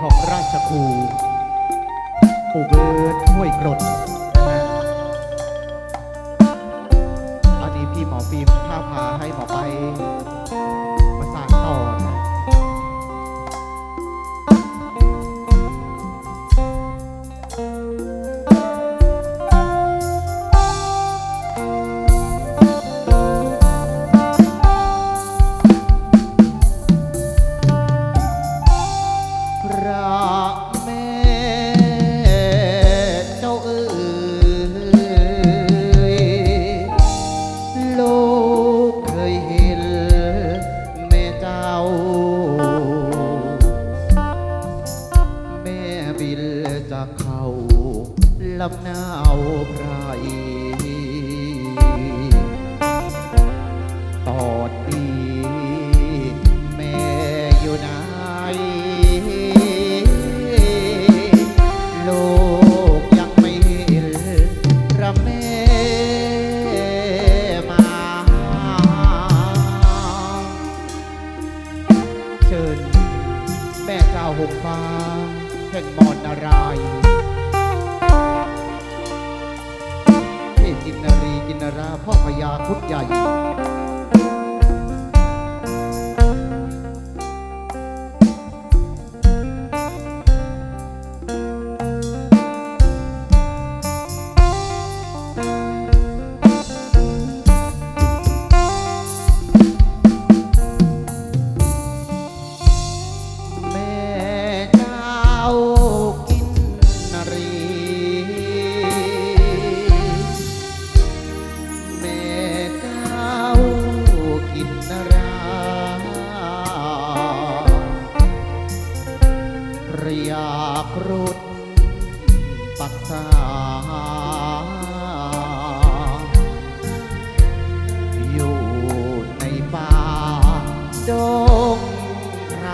ของราชครูปู่เบิร์ดห้วยกรด ลำนาเอาใคร ราพ่อพญาคุดใหญ่ สาอยู่ในป่าดงไร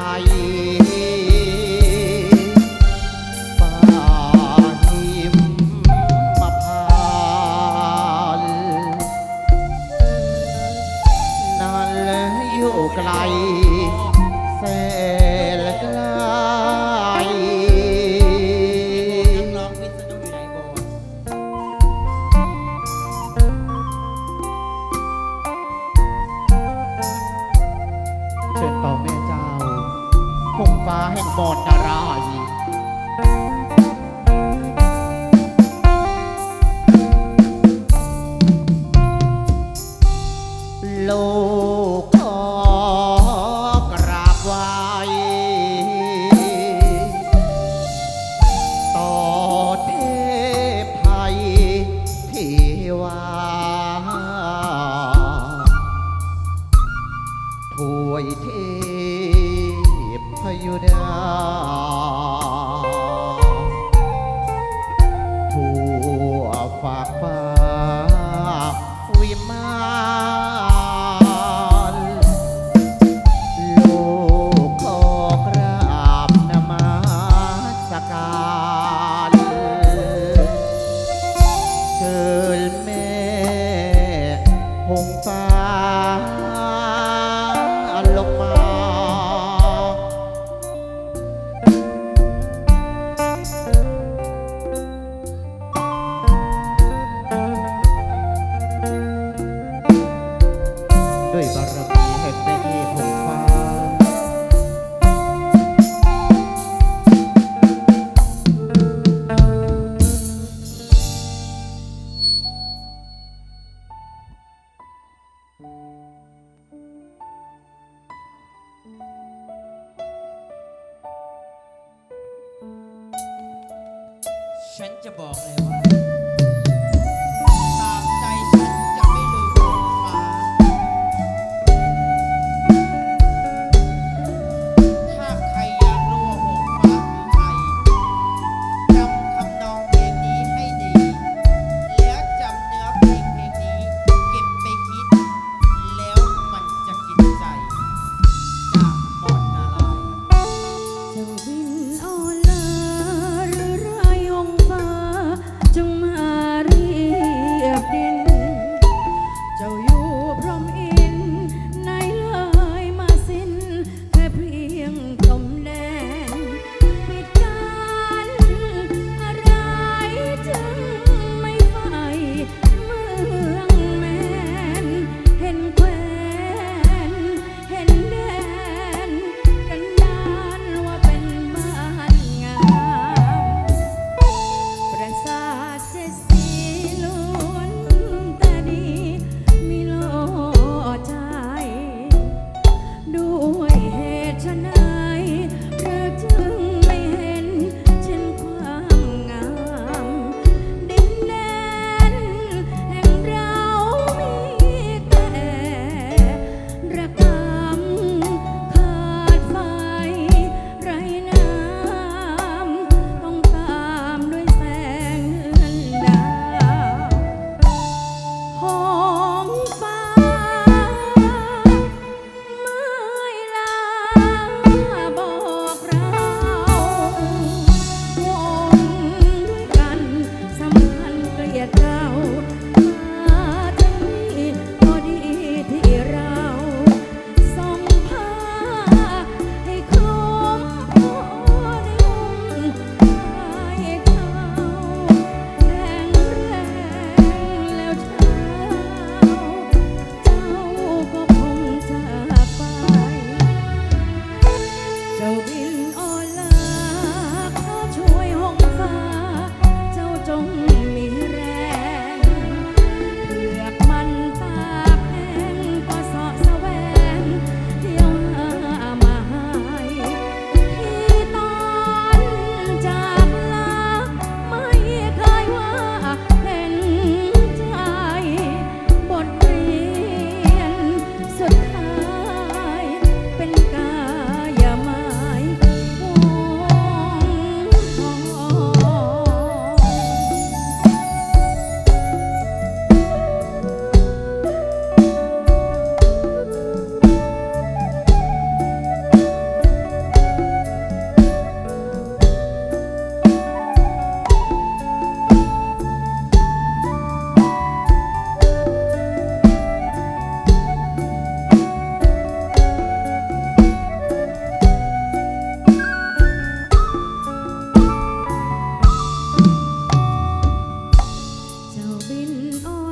God. ยบารมีแห่งแม่ที่หงฟ้าฉันจะบอกเลยว่า in all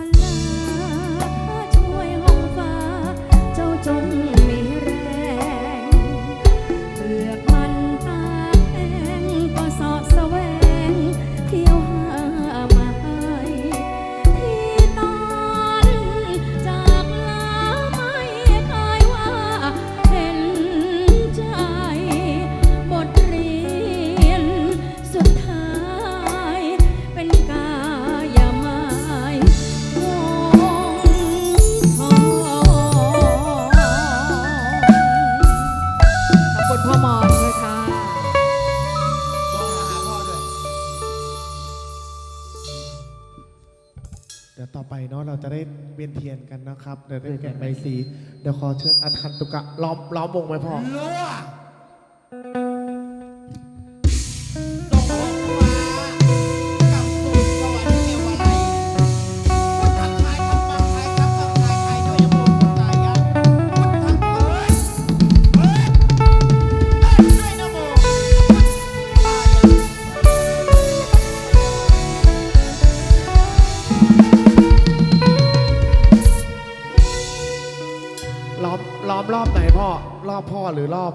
วียนเทียนกันนะครับเดี๋ยวได้แกะใบสีเดี๋ยวขอเชิญอันคันตุกะล้อมล้อมวงไว้พ่อรัว พ่อหรือรอบ